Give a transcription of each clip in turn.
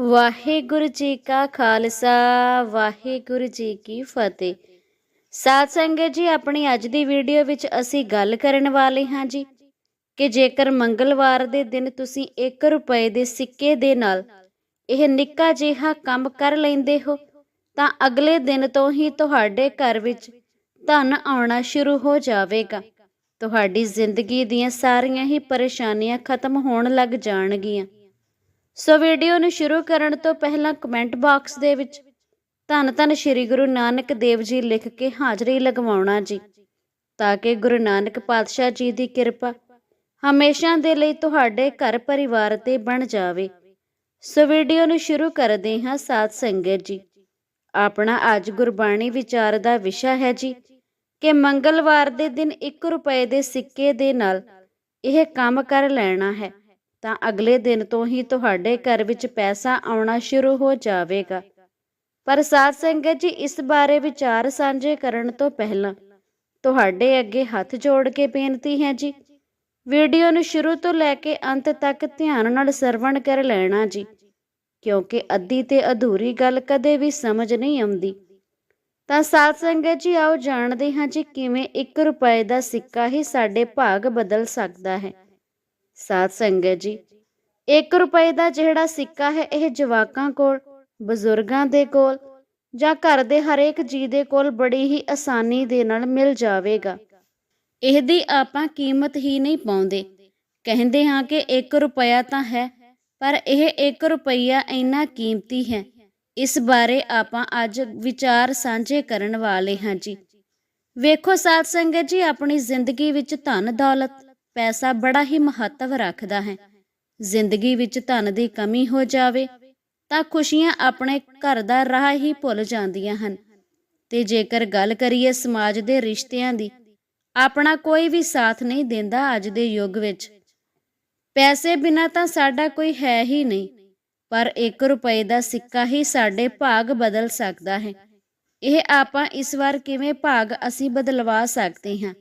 ਵਾਹਿਗੁਰੂ ਜੀ ਕਾ ਖਾਲਸਾ, ਵਾਹਿਗੁਰੂ ਜੀ ਕੀ ਫਤਿਹ। ਸਾਧ ਸੰਗਤ ਜੀ, ਆਪਣੀ ਅੱਜ ਦੀ ਵੀਡੀਓ ਵਿੱਚ ਅਸੀਂ ਗੱਲ ਕਰਨ ਵਾਲੇ ਹਾਂ ਜੀ ਕਿ ਜੇਕਰ ਮੰਗਲਵਾਰ ਦੇ ਦਿਨ ਤੁਸੀਂ 1 ਰੁਪਏ ਦੇ ਸਿੱਕੇ ਦੇ ਨਾਲ ਇਹ ਨਿੱਕਾ ਜਿਹਾ ਕੰਮ ਕਰ ਲੈਂਦੇ ਹੋ, ਤਾਂ ਅਗਲੇ ਦਿਨ ਤੋਂ ਹੀ ਤੁਹਾਡੇ ਘਰ ਵਿੱਚ ਧਨ ਆਉਣਾ ਸ਼ੁਰੂ ਹੋ ਜਾਵੇਗਾ। ਤੁਹਾਡੀ ਜ਼ਿੰਦਗੀ ਦੀਆਂ ਸਾਰੀਆਂ ਹੀ ਪਰੇਸ਼ਾਨੀਆਂ ਖਤਮ ਹੋਣ ਲੱਗ ਜਾਣਗੀਆਂ। ਸੋ ਵੀਡੀਓ ਨੂੰ ਸ਼ੁਰੂ ਕਰਨ ਤੋਂ ਪਹਿਲਾਂ ਕਮੈਂਟ ਬਾਕਸ ਦੇ ਵਿੱਚ ਧੰਨ ਧੰਨ ਸ਼੍ਰੀ ਗੁਰੂ ਨਾਨਕ ਦੇਵ ਜੀ ਲਿਖ ਕੇ ਹਾਜ਼ਰੀ ਲਗਵਾਉਣਾ ਜੀ, ਤਾਂ ਕਿ ਗੁਰੂ ਨਾਨਕ ਪਾਤਸ਼ਾਹ ਜੀ ਦੀ ਕਿਰਪਾ ਹਮੇਸ਼ਾ ਦੇ ਲਈ ਤੁਹਾਡੇ ਘਰ ਪਰਿਵਾਰ ਤੇ ਬਣ ਜਾਵੇ। ਸੋ ਵੀਡੀਓ ਨੂੰ ਸ਼ੁਰੂ ਕਰਦੇ ਹਾਂ ਸਾਧ ਸੰਗਤ ਜੀ। ਆਪਣਾ ਅੱਜ ਗੁਰਬਾਣੀ ਵਿਚਾਰ ਦਾ ਵਿਸ਼ਾ ਹੈ ਜੀ, ਕਿ ਮੰਗਲਵਾਰ ਦੇ ਦਿਨ 1 ਰੁਪਏ ਦੇ ਸਿੱਕੇ ਦੇ ਨਾਲ ਇਹ ਕੰਮ ਕਰ ਲੈਣਾ ਹੈ। ਤਾਂ ਅਗਲੇ ਦਿਨ ਤੋਂ ਹੀ ਤੁਹਾਡੇ ਘਰ ਵਿੱਚ ਪੈਸਾ ਆਉਣਾ ਸ਼ੁਰੂ ਹੋ ਜਾਵੇਗਾ। ਪਰ ਸਾਧ ਸੰਗਤ ਜੀ, ਇਸ ਬਾਰੇ ਵਿਚਾਰ ਸਾਂਝੇ ਕਰਨ ਤੋਂ ਪਹਿਲਾਂ ਤੁਹਾਡੇ ਅੱਗੇ ਹੱਥ ਜੋੜ ਕੇ ਬੇਨਤੀ ਹੈ ਜੀ। ਵੀਡੀਓ ਨੂੰ ਸ਼ੁਰੂ ਤੋਂ ਲੈ ਕੇ ਅੰਤ ਤੱਕ ਧਿਆਨ ਨਾਲ ਸਰਵਣ ਕਰ ਲੈਣਾ ਜੀ, ਕਿਉਂਕਿ ਅੱਧੀ ਤੇ ਅਧੂਰੀ ਗੱਲ ਕਦੇ ਵੀ ਸਮਝ ਨਹੀਂ ਆਉਂਦੀ। ਤਾਂ ਸਾਧ ਸੰਗਤ ਜੀ, ਆਓ ਜਾਣਦੇ ਹਾਂ ਜੀ ਕਿਵੇਂ 1 ਰੁਪਏ ਦਾ ਸਿੱਕਾ ਹੀ ਸਾਡੇ ਭਾਗ ਬਦਲ ਸਕਦਾ ਹੈ। ਸਾਧ ਸੰਗਤ ਜੀ 1 ਰੁਪਏ ਦਾ ਜਿਹੜਾ ਸਿੱਕਾ ਹੈ ਇਹ ਜਵਾਕਾਂ ਕੋਲ, ਬਜ਼ੁਰਗਾਂ ਦੇ ਕੋਲ ਜਾਂ ਘਰ ਦੇ ਹਰੇਕ ਜੀ ਦੇ ਕੋਲ ਬੜੀ ਹੀ ਆਸਾਨੀ ਦੇ ਨਾਲ ਮਿਲ ਜਾਵੇਗਾ। ਇਹਦੀ ਆਪਾਂ ਕੀਮਤ ਹੀ ਨਹੀਂ ਪਾਉਂਦੇ। ਕਹਿੰਦੇ ਹਾਂ ਕਿ 1 ਰੁਪਇਆ ਤਾਂ ਹੈ, ਪਰ ਇਹ 1 ਰੁਪਇਆ ਇੰਨਾ ਕੀਮਤੀ ਹੈ। ਇਸ ਬਾਰੇ ਆਪਾਂ ਅੱਜ ਵਿਚਾਰ ਸਾਂਝੇ ਕਰਨ ਵਾਲੇ ਹਾਂ ਜੀ। ਵੇਖੋ ਸਾਧ ਸੰਗਤ ਜੀ, ਆਪਣੀ ਜ਼ਿੰਦਗੀ ਵਿੱਚ ਧਨ ਦੌਲਤ ਪੈਸਾ ਬੜਾ ਹੀ ਮਹੱਤਵ ਰੱਖਦਾ ਹੈ। ਜ਼ਿੰਦਗੀ ਵਿੱਚ ਧਨ ਦੀ ਕਮੀ ਹੋ ਜਾਵੇ ਤਾਂ ਖੁਸ਼ੀਆਂ ਆਪਣੇ ਘਰ ਦਾ ਰਾਹ ਹੀ ਭੁੱਲ ਜਾਂਦੀਆਂ ਹਨ। ਤੇ ਜੇਕਰ ਗੱਲ ਕਰੀਏ ਸਮਾਜ ਦੇ ਰਿਸ਼ਤਿਆਂ ਦੀ, ਆਪਣਾ ਕੋਈ ਵੀ ਸਾਥ ਨਹੀਂ ਦਿੰਦਾ ਅੱਜ ਦੇ ਯੁੱਗ ਵਿੱਚ। ਪੈਸੇ ਬਿਨਾ ਤਾਂ ਸਾਡਾ ਕੋਈ ਹੈ ਹੀ ਨਹੀਂ, ਪਰ 1 ਰੁਪਏ ਦਾ ਸਿੱਕਾ ਹੀ ਸਾਡੇ ਭਾਗ ਬਦਲ ਸਕਦਾ ਹੈ। ਇਹ ਆਪਾਂ ਇਸ ਵਾਰ ਕਿਵੇਂ ਭਾਗ ਅਸੀਂ ਬਦਲਵਾ ਸਕਦੇ ਹਾਂ?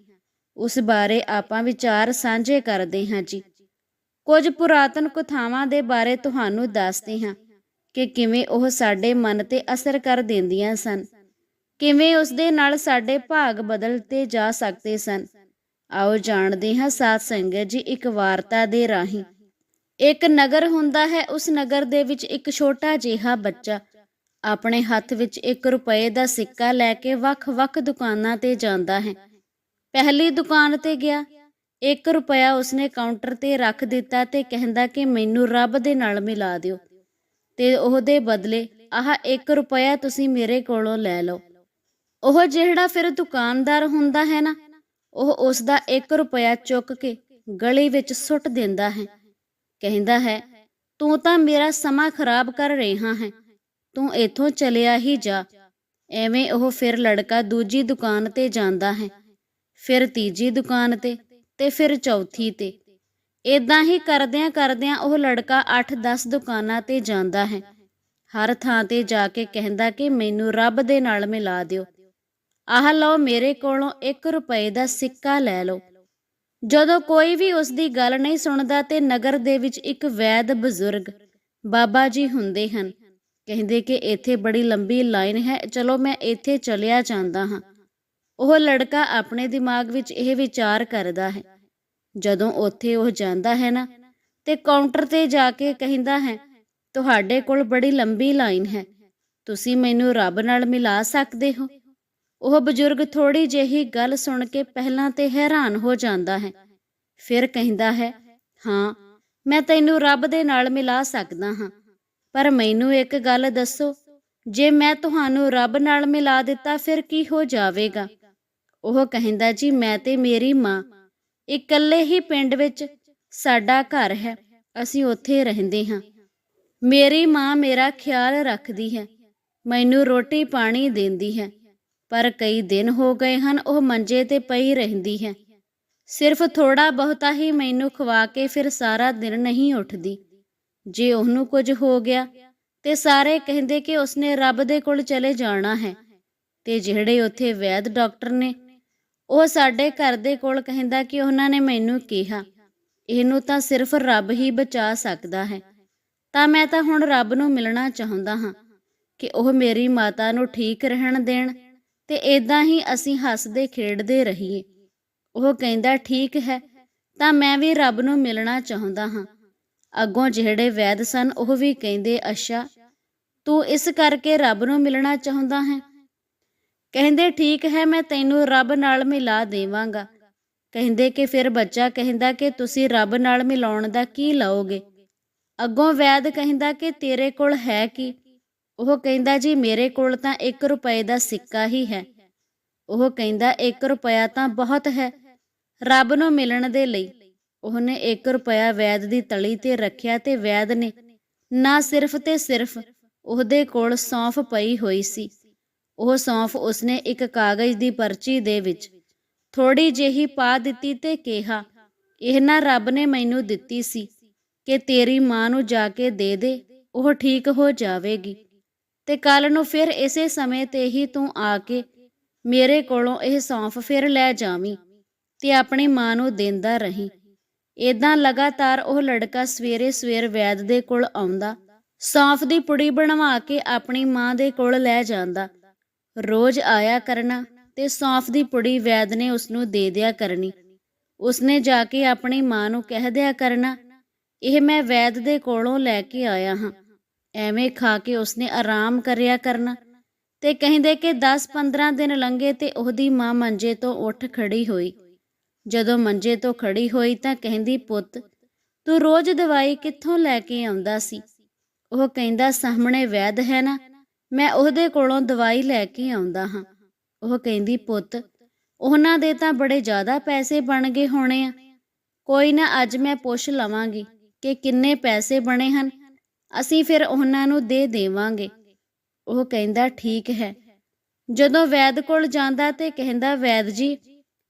ਉਸ ਬਾਰੇ ਆਪਾਂ ਵਿਚਾਰ ਸਾਂਝੇ ਕਰਦੇ ਹਾਂ ਜੀ। ਕੁਝ ਪੁਰਾਤਨ ਕਥਾਵਾਂ ਦੇ ਬਾਰੇ ਤੁਹਾਨੂੰ ਦੱਸਦੇ ਹਾਂ ਕਿ ਕਿਵੇਂ ਉਹ ਸਾਡੇ ਮਨ ਤੇ ਅਸਰ ਕਰ ਦਿੰਦੀਆਂ ਸਨ। ਕਿਵੇਂ ਉਸ ਦੇ ਨਾਲ ਸਾਡੇ ਭਾਗ ਬਦਲਤੇ ਜਾ ਸਕਦੇ ਸਨ। ਆਓ ਜਾਣਦੇ ਹਾਂ ਸਾਧ ਸੰਗਤ ਜੀ ਇੱਕ ਵਾਰਤਾ ਦੇ ਰਾਹੀਂ। ਇੱਕ ਨਗਰ ਹੁੰਦਾ ਹੈ, ਉਸ ਨਗਰ ਦੇ ਵਿੱਚ ਇੱਕ ਛੋਟਾ ਜਿਹਾ ਬੱਚਾ। ਆਪਣੇ ਹੱਥ ਵਿੱਚ 1 ਰੁਪਏ ਦਾ ਸਿੱਕਾ ਲੈ ਕੇ ਵੱਖ-ਵੱਖ ਦੁਕਾਨਾਂ ਤੇ ਜਾਂਦਾ ਹੈ। ਪਹਿਲੀ ਦੁਕਾਨ ਤੇ ਗਿਆ। 1 ਰੁਪਇਆ ਉਸਨੇ ਕਾਊਂਟਰ ਤੇ ਰੱਖ ਦਿੱਤਾ ਤੇ ਕਹਿੰਦਾ ਕਿ ਮੈਨੂੰ ਰੱਬ ਦੇ ਨਾਲ ਮਿਲਾ ਦਿਓ। ਤੇ ਉਹਦੇ ਬਦਲੇ, ਆਹ 1 ਰੁਪਇਆ ਤੁਸੀਂ ਮੇਰੇ ਕੋਲੋਂ ਲੈ ਲਓ। ਉਹ ਜਿਹੜਾ ਫਿਰ ਦੁਕਾਨਦਾਰ ਹੁੰਦਾ ਹੈ ਨਾ, ਉਹ ਉਸ ਦਾ 1 ਰੁਪਇਆ ਚੁੱਕ ਕੇ ਗਲੀ ਵਿੱਚ ਸੁੱਟ ਦਿੰਦਾ ਹੈ। ਕਹਿੰਦਾ ਹੈ, ਤੂੰ ਤਾਂ ਮੇਰਾ ਸਮਾਂ ਖਰਾਬ ਕਰ ਰਿਹਾ ਹੈ। ਤੂੰ ਇੱਥੋਂ ਚਲਿਆ ਹੀ ਜਾ। ਐਵੇਂ ਉਹ ਫਿਰ ਲੜਕਾ ਦੂਜੀ ਦੁਕਾਨ ਤੇ ਜਾਂਦਾ ਹੈ। ਫਿਰ ਤੀਜੀ ਦੁਕਾਨ ਤੇ ਤੇ ਫਿਰ ਚੌਥੀ ਤੇ। ਇਦਾਂ ਹੀ ਕਰਦਿਆਂ ਕਰਦਿਆਂ ਉਹ ਲੜਕਾ 8-10 ਦੁਕਾਨਾਂ ਤੇ ਜਾਂਦਾ ਹੈ। ਹਰ ਥਾਂ ਤੇ ਜਾ ਕੇ ਕਹਿੰਦਾ ਕਿ ਮੈਨੂੰ ਰੱਬ ਦੇ ਨਾਲ ਮਿਲਾ ਦਿਓ। ਆਹ ਲਓ ਮੇਰੇ ਕੋਲੋਂ 1 ਰੁਪਏ ਦਾ ਸਿੱਕਾ ਲੈ ਲਓ। ਜਦੋਂ ਕੋਈ ਵੀ ਉਸ ਦੀ ਗੱਲ ਨਹੀਂ ਸੁਣਦਾ ਤੇ ਨਗਰ ਦੇ ਵਿੱਚ ਇੱਕ ਵੈਦ ਬਜ਼ੁਰਗ ਬਾਬਾ ਜੀ ਹੁੰਦੇ ਹਨ। ਕਹਿੰਦੇ ਕਿ ਇੱਥੇ ਬੜੀ ਲੰਬੀ ਲਾਈਨ ਹੈ, ਚਲੋ ਮੈਂ ਇੱਥੇ ਚਲਿਆ ਜਾਂਦਾ ਹਾਂ। ਉਹ ਲੜਕਾ ਆਪਣੇ ਦਿਮਾਗ ਵਿੱਚ ਇਹ ਵਿਚਾਰ ਕਰਦਾ ਹੈ। ਜਦੋਂ ਉੱਥੇ ਉਹ ਜਾਂਦਾ ਹੈ ਨਾ, ਤੇ ਕਾਊਂਟਰ ਤੇ ਜਾ ਕੇ ਕਹਿੰਦਾ ਹੈ, ਤੁਹਾਡੇ ਕੋਲ ਬੜੀ ਲੰਬੀ ਲਾਈਨ ਹੈ, ਤੁਸੀਂ ਮੈਨੂੰ ਰੱਬ ਨਾਲ ਮਿਲਾ ਸਕਦੇ ਹੋ? ਉਹ ਬਜ਼ੁਰਗ ਥੋੜੀ ਜਿਹੀ ਗੱਲ ਸੁਣ ਕੇ ਪਹਿਲਾਂ ਤੇ ਹੈਰਾਨ ਹੋ ਜਾਂਦਾ ਹੈ। ਫਿਰ ਕਹਿੰਦਾ ਹੈ, ਹਾਂ, ਮੈਂ ਤੈਨੂੰ ਰੱਬ ਦੇ ਨਾਲ ਮਿਲਾ ਸਕਦਾ ਹਾਂ, ਪਰ ਮੈਨੂੰ ਇੱਕ ਗੱਲ ਦੱਸੋ, ਜੇ ਮੈਂ ਤੁਹਾਨੂੰ ਰੱਬ ਨਾਲ ਮਿਲਾ ਦਿੱਤਾ ਫਿਰ ਕੀ ਹੋ ਜਾਵੇਗਾ? ਉਹ ਕਹਿੰਦਾ, ਜੀ, ਮੈਂ ਤੇ ਮੇਰੀ ਮਾਂ ਇਕੱਲੇ ਹੀ ਪਿੰਡ ਵਿੱਚ ਸਾਡਾ ਘਰ ਹੈ। ਅਸੀਂ ਉੱਥੇ ਰਹਿੰਦੇ ਹਾਂ। ਮੇਰੀ ਮਾਂ ਮੇਰਾ ਖਿਆਲ ਰੱਖਦੀ ਹੈ। ਮੈਨੂੰ ਰੋਟੀ ਪਾਣੀ ਦਿੰਦੀ ਹੈ। ਪਰ ਕਈ ਦਿਨ ਹੋ ਗਏ ਹਨ, ਉਹ ਮੰਜੇ ਤੇ ਪਈ ਰਹਿੰਦੀ ਹੈ। ਸਿਰਫ ਥੋੜਾ ਬਹੁਤਾ ਹੀ ਮੈਨੂੰ ਖਵਾ ਕੇ ਫਿਰ ਸਾਰਾ ਦਿਨ ਨਹੀਂ ਉੱਠਦੀ। ਜੇ ਉਹਨੂੰ ਕੁਝ ਹੋ ਗਿਆ ਤੇ ਸਾਰੇ ਕਹਿੰਦੇ ਕਿ ਉਸਨੇ ਰੱਬ ਦੇ ਕੋਲ ਚਲੇ ਜਾਣਾ ਹੈ। ਤੇ ਜਿਹੜੇ ਉੱਥੇ ਵੈਦ ਡਾਕਟਰ ਨੇ ਉਹ ਸਾਡੇ ਘਰ ਦੇ ਕੋਲ ਕਹਿੰਦਾ ਕਿ ਉਹਨਾਂ ਨੇ ਮੈਨੂੰ ਕਿਹਾ, ਇਹਨੂੰ ਤਾਂ ਸਿਰਫ ਰੱਬ ਹੀ ਬਚਾ ਸਕਦਾ ਹੈ। ਤਾਂ ਮੈਂ ਤਾਂ ਹੁਣ ਰੱਬ ਨੂੰ ਮਿਲਣਾ ਚਾਹੁੰਦਾ ਹਾਂ ਕਿ ਉਹ ਮੇਰੀ ਮਾਤਾ ਨੂੰ ਠੀਕ ਰਹਿਣ ਦੇਣ ਤੇ ਇਦਾਂ ਹੀ ਅਸੀਂ ਹੱਸਦੇ ਖੇਡਦੇ ਰਹੀਏ। ਉਹ ਕਹਿੰਦਾ, ਠੀਕ ਹੈ, ਤਾਂ ਮੈਂ ਵੀ ਰੱਬ ਨੂੰ ਮਿਲਣਾ ਚਾਹੁੰਦਾ ਹਾਂ। ਅੱਗੋਂ ਜਿਹੜੇ ਵੈਦ ਸਨ, ਉਹ ਵੀ ਕਹਿੰਦੇ, ਅੱਛਾ, ਤੂੰ ਇਸ ਕਰਕੇ ਰੱਬ ਨੂੰ ਮਿਲਣਾ ਚਾਹੁੰਦਾ ਹੈ? ਕਹਿੰਦੇ, ਠੀਕ ਹੈ, ਮੈਂ ਤੈਨੂੰ ਰੱਬ ਨਾਲ ਮਿਲਾ ਦੇਵਾਂਗਾ। ਕਹਿੰਦੇ ਕਿ ਫਿਰ ਬੱਚਾ ਕਹਿੰਦਾ ਕਿ ਤੁਸੀਂ ਰੱਬ ਨਾਲ ਮਿਲਾਉਣ ਦਾ ਕੀ ਲਓਗੇ? ਅੱਗੋਂ ਵੈਦ ਕਹਿੰਦਾ ਕਿ ਤੇਰੇ ਕੋਲ ਹੈ ਕੀ? ਉਹ ਕਹਿੰਦਾ, ਜੀ, ਮੇਰੇ ਕੋਲ ਤਾਂ 1 ਰੁਪਏ ਦਾ ਸਿੱਕਾ ਹੀ ਹੈ। ਉਹ ਕਹਿੰਦਾ 1 ਰੁਪਇਆ ਤਾਂ ਬਹੁਤ ਹੈ ਰੱਬ ਨੂੰ ਮਿਲਣ ਦੇ ਲਈ। ਉਹਨੇ 1 ਰੁਪਇਆ ਵੈਦ ਦੀ ਤਲੀ ਤੇ ਰੱਖਿਆ ਤੇ ਵੈਦ ਨੇ ਨਾ ਸਿਰਫ ਤੇ ਸਿਰਫ ਉਹਦੇ ਕੋਲ ਸੌਂਫ ਪਈ ਹੋਈ ਸੀ। ਉਹ ਸੌਂਫ ਉਸਨੇ ਇੱਕ ਕਾਗਜ਼ ਦੀ ਪਰਚੀ ਦੇ ਵਿੱਚ ਥੋੜੀ ਜਿਹੀ ਪਾ ਦਿੱਤੀ ਤੇ ਕਿਹਾ ਇਹ ਨਾ ਰੱਬ ਨੇ ਮੈਨੂੰ ਦਿੱਤੀ ਸੀ ਕਿ ਤੇਰੀ ਮਾਂ ਨੂੰ ਜਾ ਕੇ ਦੇ ਦੇ, ਉਹ ਠੀਕ ਹੋ ਜਾਵੇਗੀ। ਤੇ ਕੱਲ ਨੂੰ ਫਿਰ ਇਸੇ ਸਮੇਂ ਤੇ ਹੀ ਤੂੰ ਆ ਕੇ ਮੇਰੇ ਕੋਲੋਂ ਇਹ ਸੌਂਫ ਫਿਰ ਲੈ ਜਾਵੀਂ ਤੇ ਆਪਣੀ ਮਾਂ ਨੂੰ ਦਿੰਦਾ ਰਹੀ। ਇਦਾਂ ਲਗਾਤਾਰ ਉਹ ਲੜਕਾ ਸਵੇਰੇ ਸਵੇਰ ਵੈਦ ਦੇ ਕੋਲ ਆਉਂਦਾ, ਸੌਂਫ ਦੀ ਪੁੜੀ ਬਣਵਾ ਕੇ ਆਪਣੀ ਮਾਂ ਦੇ ਕੋਲ ਲੈ ਜਾਂਦਾ ਰੋਜ਼ ਆਇਆ ਕਰਨਾ ਤੇ ਸੌਂਫ ਦੀ ਪੁੜੀ ਵੈਦ ਨੇ ਉਸ ਨੂੰ ਦੇ ਦਿਆ ਕਰਨੀ। ਉਸਨੇ ਜਾ ਕੇ ਆਪਣੀ ਮਾਂ ਨੂੰ ਕਹਿ ਦਿਆ ਕਰਨਾ, ਇਹ ਮੈਂ ਵੈਦ ਦੇ ਕੋਲੋਂ ਲੈ ਕੇ ਆਇਆ ਹਾਂ। ਐਵੇਂ ਖਾ ਕੇ ਉਸਨੇ ਆਰਾਮ ਕਰਿਆ ਕਰਨਾ ਤੇ ਕਹਿੰਦੇ ਕਿ 10-15 ਦਿਨ ਲੰਘੇ ਤੇ ਉਹਦੀ ਮਾਂ ਮੰਜੇ ਤੋਂ ਉੱਠ ਖੜੀ ਹੋਈ। ਜਦੋਂ ਮੰਜੇ ਤੋਂ ਖੜੀ ਹੋਈ ਤਾਂ ਕਹਿੰਦੀ, ਪੁੱਤ, ਤੂੰ ਰੋਜ਼ ਦਵਾਈ ਕਿੱਥੋਂ ਲੈ ਕੇ ਆਉਂਦਾ ਸੀ? ਉਹ ਕਹਿੰਦਾ, ਸਾਹਮਣੇ ਵੈਦ ਹੈ ਨਾ ਮੈਂ ਉਹਦੇ ਕੋਲੋਂ ਦਵਾਈ ਲੈ ਕੇ ਆਉਂਦਾ ਹਾਂ। ਉਹ ਕਹਿੰਦੀ, ਪੁੱਤ, ਉਹਨਾਂ ਦੇ ਤਾਂ ਬੜੇ ਜ਼ਿਆਦਾ ਪੈਸੇ ਬਣ ਗਏ ਹੋਣੇ ਆ। ਕੋਈ ਨਾ ਅੱਜ ਮੈਂ ਪੁੱਛ ਲਵਾਂਗੀ ਕਿ ਕਿੰਨੇ ਪੈਸੇ ਬਣੇ ਹਨ। ਅਸੀਂ ਫਿਰ ਉਹਨਾਂ ਨੂੰ ਦੇ ਦੇਵਾਂਗੇ। ਉਹ ਕਹਿੰਦਾ, ਠੀਕ ਹੈ। ਜਦੋਂ ਵੈਦ ਕੋਲ ਜਾਂਦਾ ਤੇ ਕਹਿੰਦਾ, ਵੈਦ ਜੀ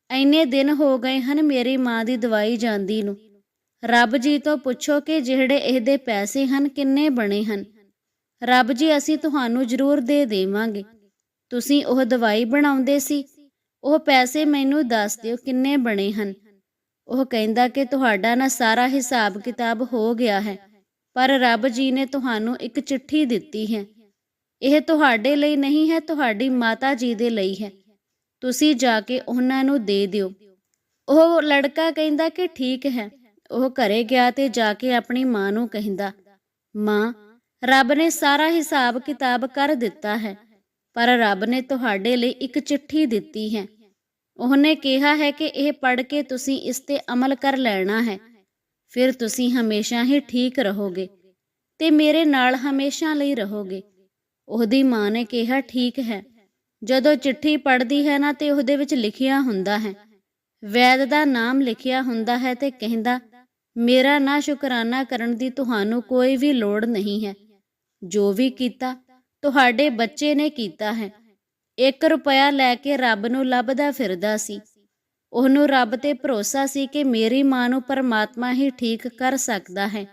ਐਨੇ ਦਿਨ ਹੋ ਗਏ ਹਨ ਮੇਰੀ ਮਾਂ ਦੀ ਦਵਾਈ ਜਾਂਦੀ ਨੂੰ। ਰੱਬ ਜੀ ਤੋਂ ਪੁੱਛੋ ਕਿ ਜਿਹੜੇ ਇਹਦੇ ਪੈਸੇ ਹਨ, ਕਿੰਨੇ ਬਣੇ ਹਨ? ਰੱਬ ਜੀ ਅਸੀਂ ਤੁਹਾਨੂੰ ਜ਼ਰੂਰ ਦੇ ਦੇਵਾਂਗੇ। ਤੁਸੀਂ ਉਹ ਦਵਾਈ ਬਣਾਉਂਦੇ ਸੀ। ਉਹ ਪੈਸੇ ਮੈਨੂੰ ਦੱਸ ਦਿਓ ਕਿੰਨੇ ਬਣੇ ਹਨ। ਉਹ ਕਹਿੰਦਾ ਕਿ ਤੁਹਾਡਾ ਨਾ ਸਾਰਾ ਹਿਸਾਬ ਕਿਤਾਬ ਹੋ ਗਿਆ ਹੈ, ਪਰ ਰੱਬ ਜੀ ਨੇ ਤੁਹਾਨੂੰ ਇੱਕ ਚਿੱਠੀ ਦਿੱਤੀ ਹੈ। ਇਹ ਤੁਹਾਡੇ ਲਈ ਨਹੀਂ ਹੈ, ਤੁਹਾਡੀ ਮਾਤਾ ਜੀ ਦੇ ਲਈ ਹੈ। ਤੁਸੀਂ ਜਾ ਕੇ ਉਹਨਾਂ ਨੂੰ ਦੇ ਦਿਓ। ਉਹ ਲੜਕਾ ਕਹਿੰਦਾ ਕਿ ਠੀਕ ਹੈ। ਉਹ ਘਰੇ ਗਿਆ ਤੇ ਜਾ ਕੇ ਆਪਣੀ ਮਾਂ ਨੂੰ ਕਹਿੰਦਾ, ਮਾਂ ਰੱਬ ਨੇ ਸਾਰਾ ਹਿਸਾਬ ਕਿਤਾਬ ਕਰ ਦਿੱਤਾ ਹੈ, ਪਰ ਰੱਬ ਨੇ ਤੁਹਾਡੇ ਲਈ ਇੱਕ ਚਿੱਠੀ ਦਿੱਤੀ ਹੈ। ਉਹਨੇ ਕਿਹਾ ਹੈ ਕਿ ਇਹ ਪੜ੍ਹ ਕੇ ਤੁਸੀਂ ਇਸ ਤੇ ਅਮਲ ਕਰ ਲੈਣਾ ਹੈ, ਫਿਰ ਤੁਸੀਂ ਹਮੇਸ਼ਾ ਹੀ ਠੀਕ ਰਹੋਗੇ ਤੇ ਮੇਰੇ ਨਾਲ ਹਮੇਸ਼ਾ ਲਈ ਰਹੋਗੇ। ਉਹਦੀ ਮਾਂ ਨੇ ਕਿਹਾ, ਠੀਕ ਹੈ। ਜਦੋਂ ਚਿੱਠੀ ਪੜ੍ਹਦੀ ਹੈ ਨਾ ਤੇ ਉਹਦੇ ਵਿੱਚ ਲਿਖਿਆ ਹੁੰਦਾ ਹੈ। ਵੈਦ ਦਾ ਨਾਮ ਲਿਖਿਆ ਹੁੰਦਾ ਹੈ ਤੇ ਕਹਿੰਦਾ, ਮੇਰਾ ਨਾ ਸ਼ੁਕਰਾਨਾ ਕਰਨ ਦੀ ਤੁਹਾਨੂੰ ਕੋਈ ਵੀ ਲੋੜ ਨਹੀਂ ਹੈ। ਜੋ ਵੀ ਕੀਤਾ, ਤੁਹਾਡੇ ਬੱਚੇ ਨੇ ਕੀਤਾ ਹੈ। 1 ਰੁਪਇਆ ਲੈ ਕੇ ਰੱਬ ਨੂੰ ਲੱਭਦਾ ਫਿਰਦਾ ਸੀ। ਉਹਨੂੰ ਰੱਬ ਤੇ ਭਰੋਸਾ ਸੀ ਕਿ ਮੇਰੀ ਮਾਂ ਨੂੰ ਪਰਮਾਤਮਾ ਹੀ ਠੀਕ ਕਰ ਸਕਦਾ ਹੈ।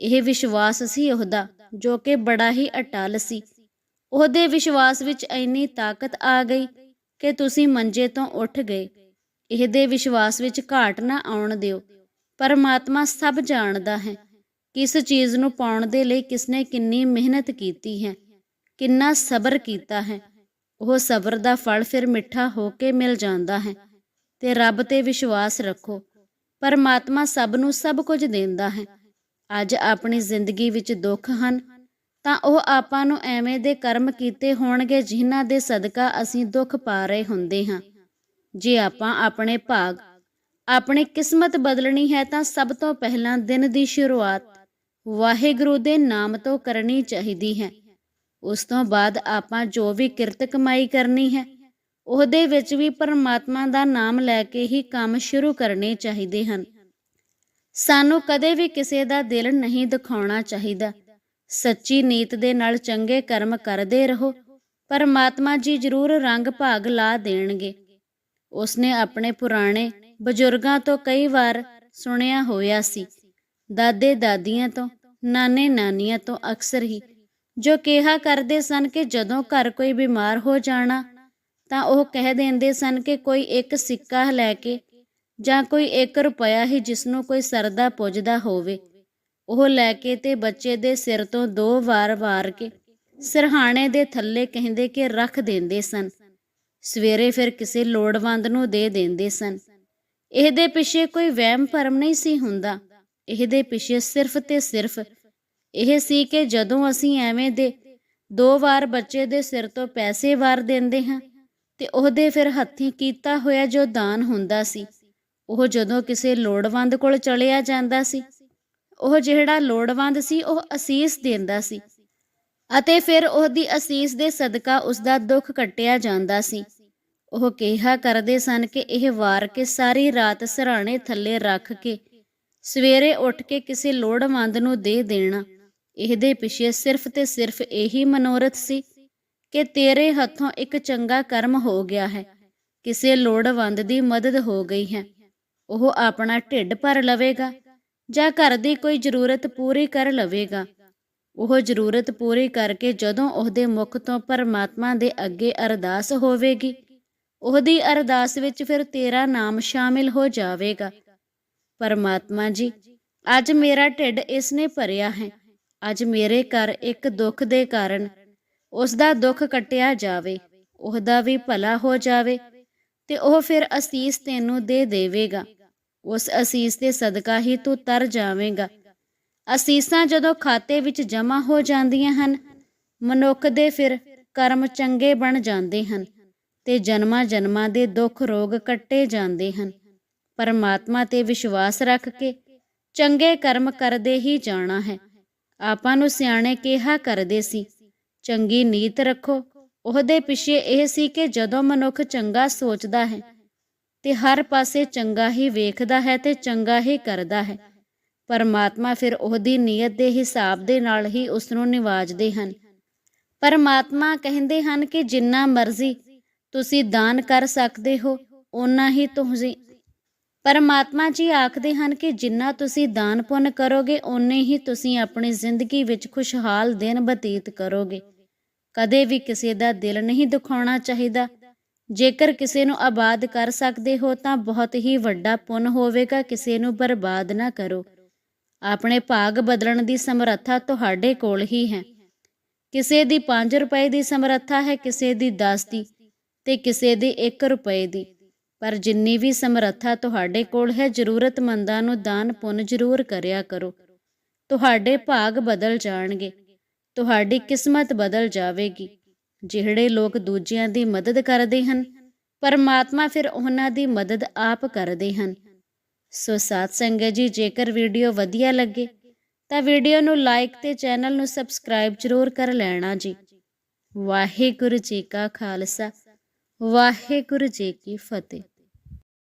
ਇਹ ਵਿਸ਼ਵਾਸ ਸੀ ਉਹਦਾ, ਜੋ ਕਿ ਬੜਾ ਹੀ ਅਟਲ ਸੀ। ਉਹਦੇ ਵਿਸ਼ਵਾਸ ਵਿੱਚ ਇੰਨੀ ਤਾਕਤ ਆ ਗਈ ਕਿ ਤੁਸੀਂ ਮੰਜੇ ਤੋਂ ਉੱਠ ਗਏ। ਇਹਦੇ ਵਿਸ਼ਵਾਸ ਵਿੱਚ ਘਾਟ ਨਾ ਆਉਣ ਦਿਓ। ਪਰਮਾਤਮਾ ਸਭ ਜਾਣਦਾ ਹੈ। ਕਿਸ ਚੀਜ਼ ਨੂੰ ਪਾਉਣ ਦੇ ਲਈ ਕਿਸਨੇ ਕਿੰਨੀ ਮਿਹਨਤ ਕੀਤੀ ਹੈ, ਕਿੰਨਾ ਸਬਰ ਕੀਤਾ ਹੈ, ਉਹ ਸਬਰ ਦਾ ਫਲ ਫਿਰ ਮਿੱਠਾ ਹੋ ਕੇ ਮਿਲ ਜਾਂਦਾ ਹੈ ਤੇ ਰੱਬ ਤੇ ਵਿਸ਼ਵਾਸ ਰੱਖੋ, ਪਰਮਾਤਮਾ ਸਭ ਨੂੰ ਸਭ ਕੁਝ ਦਿੰਦਾ ਹੈ। ਅੱਜ ਆਪਣੀ ਜ਼ਿੰਦਗੀ ਵਿੱਚ ਦੁੱਖ ਹਨ, ਤਾਂ ਉਹ ਆਪਾਂ ਨੂੰ ਐਵੇਂ ਦੇ ਕਰਮ ਕੀਤੇ ਹੋਣਗੇ ਜਿਨ੍ਹਾਂ ਦੇ ਸਦਕਾ ਅਸੀਂ ਦੁੱਖ ਪਾ ਰਹੇ ਹੁੰਦੇ ਹਾਂ। ਜੇ ਆਪਾਂ ਆਪਣੇ ਭਾਗ, ਆਪਣੀ ਕਿਸਮਤ ਬਦਲਣੀ ਹੈ ਤਾਂ ਸਭ ਤੋਂ ਪਹਿਲਾਂ ਦਿਨ ਦੀ ਸ਼ੁਰੂਆਤ ਵਾਹਿਗੁਰੂ ਦੇ ਨਾਮ ਤੋਂ ਕਰਨੀ ਚਾਹੀਦੀ ਹੈ। ਉਸ ਤੋਂ ਬਾਅਦ ਆਪਾਂ ਜੋ ਵੀ ਕਿਰਤ ਕਮਾਈ ਕਰਨੀ ਹੈ, ਉਹਦੇ ਵਿੱਚ ਵੀ ਪਰਮਾਤਮਾ ਦਾ ਨਾਮ ਲੈ ਕੇ ਹੀ ਕੰਮ ਸ਼ੁਰੂ ਕਰਨੇ ਚਾਹੀਦੇ ਹਨ। ਸਾਨੂੰ ਕਦੇ ਵੀ ਕਿਸੇ ਦਾ ਦਿਲ ਨਹੀਂ ਦਿਖਾਉਣਾ ਚਾਹੀਦਾ। ਸੱਚੀ ਨੀਤ ਦੇ ਨਾਲ ਚੰਗੇ ਕਰਮ ਕਰਦੇ ਰਹੋ। ਪਰਮਾਤਮਾ ਜੀ ਜ਼ਰੂਰ ਰੰਗ ਭਾਗ ਲਾ ਦੇਣਗੇ। ਉਸਨੇ ਆਪਣੇ ਪੁਰਾਣੇ ਬਜ਼ੁਰਗਾਂ ਤੋਂ ਕਈ ਵਾਰ ਸੁਣਿਆ ਹੋਇਆ ਸੀ ਦਾਦੇ ਦਾਦੀਆਂ ਤੋਂ ਨਾਨੇ ਨਾਨੀਆਂ ਤੋਂ ਅਕਸਰ ਹੀ, ਜੋ ਕਿਹਾ ਕਰਦੇ ਸਨ ਕਿ ਜਦੋਂ ਘਰ ਕੋਈ ਬਿਮਾਰ ਹੋ ਜਾਣਾ, ਤਾਂ ਉਹ ਕਹਿ ਦਿੰਦੇ ਸਨ ਕਿ ਕੋਈ ਇੱਕ ਸਿੱਕਾ ਲੈ ਕੇ ਜਾਂ ਕੋਈ 1 ਰੁਪਇਆ ਹੀ ਜਿਸ ਨੂੰ ਕੋਈ ਸਰਦਾ ਪੁੱਜਦਾ ਹੋਵੇ। ਉਹ ਲੈ ਕੇ ਤੇ ਬੱਚੇ ਦੇ ਸਿਰ ਤੋਂ ਦੋ ਵਾਰ ਵਾਰ ਕੇ ਸਿਰਹਾਣੇ ਦੇ ਥੱਲੇ ਕਹਿੰਦੇ ਕਿ ਰੱਖ ਦਿੰਦੇ ਸਨ। ਸਵੇਰੇ ਫਿਰ ਕਿਸੇ ਲੋੜਵੰਦ ਨੂੰ ਦੇ ਦਿੰਦੇ ਸਨ। ਇਹਦੇ ਪਿੱਛੇ ਕੋਈ ਵਹਿਮ ਭਰਮ ਨਹੀਂ ਸੀ ਹੁੰਦਾ। ਇਹਦੇ ਪਿੱਛੇ ਸਿਰਫ ਤੇ ਸਿਰਫ ਇਹ ਸੀ ਕਿ ਜਦੋਂ ਅਸੀਂ ਐਵੇਂ ਦੇ ਦੋ ਵਾਰ ਬੱਚੇ ਦੇ ਸਿਰ ਤੋਂ ਪੈਸੇ ਵਾਰ ਦਿੰਦੇ ਹਾਂ ਤੇ ਉਹਦੇ ਫਿਰ ਹੱਥੀਂ ਕੀਤਾ ਹੋਇਆ ਜੋ ਦਾਨ ਹੁੰਦਾ ਸੀ, ਉਹ ਜਦੋਂ ਕਿਸੇ ਲੋੜਵੰਦ ਕੋਲ ਚਲਿਆ ਜਾਂਦਾ ਸੀ, ਉਹ ਜਿਹੜਾ ਲੋੜਵੰਦ ਸੀ, ਉਹ ਅਸੀਸ ਦਿੰਦਾ ਸੀ ਅਤੇ ਫਿਰ ਉਹਦੀ ਅਸੀਸ ਦੇ ਸਦਕਾ ਉਸ ਦਾ ਦੁੱਖ ਕੱਟਿਆ ਜਾਂਦਾ ਸੀ। ਉਹ ਕਿਹਾ ਕਰਦੇ ਸਨ ਕਿ ਇਹ ਵਾਰ ਕੇ ਸਾਰੀ ਰਾਤ ਸਰਾਣੇ ਥੱਲੇ ਰੱਖ ਕੇ ਸਵੇਰੇ ਉੱਠ ਕੇ ਕਿਸੇ ਲੋੜਵੰਦ ਨੂੰ ਦੇ ਦੇਣਾ। ਇਹਦੇ ਪਿੱਛੇ ਸਿਰਫ ਤੇ ਸਿਰਫ ਇਹੀ ਮਨੋਰਥ ਸੀ ਕਿ ਤੇਰੇ ਹੱਥੋਂ ਇੱਕ ਚੰਗਾ ਕਰਮ ਹੋ ਗਿਆ ਹੈ। ਕਿਸੇ ਲੋੜਵੰਦ ਦੀ ਮਦਦ ਹੋ ਗਈ ਹੈ। ਉਹ ਆਪਣਾ ਢਿੱਡ ਭਰ ਲਵੇਗਾ ਜਾਂ ਘਰ ਦੀ ਕੋਈ ਜ਼ਰੂਰਤ ਪੂਰੀ ਕਰ ਲਵੇਗਾ। ਉਹ ਜ਼ਰੂਰਤ ਪੂਰੀ ਕਰਕੇ ਜਦੋਂ ਉਹਦੇ ਮੁਖ ਤੋਂ ਪਰਮਾਤਮਾ ਦੇ ਅੱਗੇ ਅਰਦਾਸ ਹੋਵੇਗੀ, ਉਹਦੀ ਅਰਦਾਸ ਵਿੱਚ ਫਿਰ ਤੇਰਾ ਨਾਮ ਸ਼ਾਮਿਲ ਹੋ ਜਾਵੇਗਾ। ਪਰਮਾਤਮਾ ਜੀ, ਅੱਜ ਮੇਰਾ ਢਿੱਡ ਇਸ ਨੇ ਭਰਿਆ ਹੈ। ਅੱਜ ਮੇਰੇ ਘਰ ਇੱਕ ਦੁੱਖ ਦੇ ਕਾਰਨ ਉਸ ਦਾ ਦੁੱਖ ਕੱਟਿਆ ਜਾਵੇ, ਉਹਦਾ ਵੀ ਭਲਾ ਹੋ ਜਾਵੇ ਤੇ ਉਹ ਫਿਰ ਅਸੀਸ ਤੈਨੂੰ ਦੇ ਦੇਵੇਗਾ। ਉਸ ਅਸੀਸ ਦੇ ਸਦਕਾ ਹੀ ਤੂੰ ਤਰ ਜਾਵੇਂਗਾ। ਅਸੀਸਾਂ ਜਦੋਂ ਖਾਤੇ ਵਿੱਚ ਜਮ੍ਹਾਂ ਹੋ ਜਾਂਦੀਆਂ ਹਨ, ਮਨੁੱਖ ਦੇ ਫਿਰ ਕਰਮ ਚੰਗੇ ਬਣ ਜਾਂਦੇ ਹਨ ਤੇ ਜਨਮਾਂ ਜਨਮਾਂ ਦੇ ਦੁੱਖ ਰੋਗ ਕੱਟੇ ਜਾਂਦੇ ਹਨ। ਪਰਮਾਤਮਾ ਤੇ ਵਿਸ਼ਵਾਸ ਰੱਖ ਕੇ ਚੰਗੇ ਕਰਮ ਕਰਦੇ ਹੀ ਜਾਣਾ ਹੈ। ਆਪਾਂ ਨੂੰ ਸਿਆਣੇ ਕਿਹਾ ਕਰਦੇ ਸੀ, ਚੰਗੀ ਨੀਤ ਰੱਖੋ। ਉਹਦੇ ਪਿੱਛੇ ਇਹ ਸੀ ਕਿ ਜਦੋਂ ਮਨੁੱਖ ਚੰਗਾ ਸੋਚਦਾ ਹੈ, ਤੇ ਹਰ ਪਾਸੇ ਚੰਗਾ ਹੀ ਵੇਖਦਾ ਹੈ ਤੇ ਚੰਗਾ ਹੀ ਕਰਦਾ ਹੈ। ਪਰਮਾਤਮਾ ਫਿਰ ਉਹਦੀ ਨੀਅਤ ਦੇ ਹਿਸਾਬ ਦੇ ਨਾਲ ਹੀ ਉਸ ਨੂੰ ਨਿਵਾਜਦੇ ਹਨ। ਪਰਮਾਤਮਾ ਕਹਿੰਦੇ ਹਨ ਕਿ ਜਿੰਨਾ ਮਰਜ਼ੀ ਤੁਸੀਂ ਦਾਨ ਕਰ ਸਕਦੇ ਹੋ, ਓਨਾ ਹੀ ਤੁਸੀਂ ਪਰਮਾਤਮਾ ਜੀ ਆਖਦੇ ਹਨ ਕਿ ਜਿੰਨਾ ਤੁਸੀਂ ਦਾਨ ਪੁੰਨ ਕਰੋਗੇ, ਓਨੇ ਹੀ ਤੁਸੀਂ ਆਪਣੀ ਜ਼ਿੰਦਗੀ ਵਿੱਚ ਖੁਸ਼ਹਾਲ ਦਿਨ ਬਤੀਤ ਕਰੋਗੇ। ਕਦੇ ਵੀ ਕਿਸੇ ਦਾ ਦਿਲ ਨਹੀਂ ਦੁਖਾਉਣਾ ਚਾਹੀਦਾ। ਜੇਕਰ ਕਿਸੇ ਨੂੰ ਆਬਾਦ ਕਰ ਸਕਦੇ ਹੋ, ਤਾਂ ਬਹੁਤ ਹੀ ਵੱਡਾ ਪੁੰਨ ਹੋਵੇਗਾ, ਕਿਸੇ ਨੂੰ ਬਰਬਾਦ ਨਾ ਕਰੋ। ਆਪਣੇ ਭਾਗ ਬਦਲਣ ਦੀ ਸਮਰੱਥਾ ਤੁਹਾਡੇ ਕੋਲ ਹੀ ਹੈ। ਕਿਸੇ ਦੀ 5 ਰੁਪਏ ਦੀ ਸਮਰੱਥਾ ਹੈ, ਕਿਸੇ ਦੀ 10 ਦੀ ਤੇ ਕਿਸੇ ਦੀ 1 ਰੁਪਏ ਦੀ। ਪਰ ਜਿੰਨੀ ਵੀ ਸਮਰੱਥਾ ਤੁਹਾਡੇ ਕੋਲ ਹੈ, ਜ਼ਰੂਰਤਮੰਦਾਂ ਨੂੰ ਦਾਨ ਪੁੰਨ ਜ਼ਰੂਰ ਕਰਿਆ ਕਰੋ। ਤੁਹਾਡੇ ਭਾਗ ਬਦਲ ਜਾਣਗੇ, ਤੁਹਾਡੀ ਕਿਸਮਤ ਬਦਲ ਜਾਵੇਗੀ। ਜਿਹੜੇ ਲੋਕ ਦੂਜਿਆਂ ਦੀ ਮਦਦ ਕਰਦੇ ਹਨ, ਪਰਮਾਤਮਾ ਫਿਰ ਉਹਨਾਂ ਦੀ ਮਦਦ ਆਪ ਕਰਦੇ ਹਨ। ਸੋ ਸਾਥ ਸੰਗਤ ਜੀ, ਜੇਕਰ ਵੀਡੀਓ ਵਧੀਆ ਲੱਗੇ, ਤਾਂ ਵੀਡੀਓ ਨੂੰ ਲਾਈਕ ਤੇ ਚੈਨਲ ਨੂੰ ਸਬਸਕ੍ਰਾਈਬ ਜ਼ਰੂਰ ਕਰ ਲੈਣਾ ਜੀ। ਵਾਹਿਗੁਰੂ ਜੀ ਕਾ ਖਾਲਸਾ, ਵਾਹਿਗੁਰੂ ਜੀ ਕੀ ਫਤਿਹ।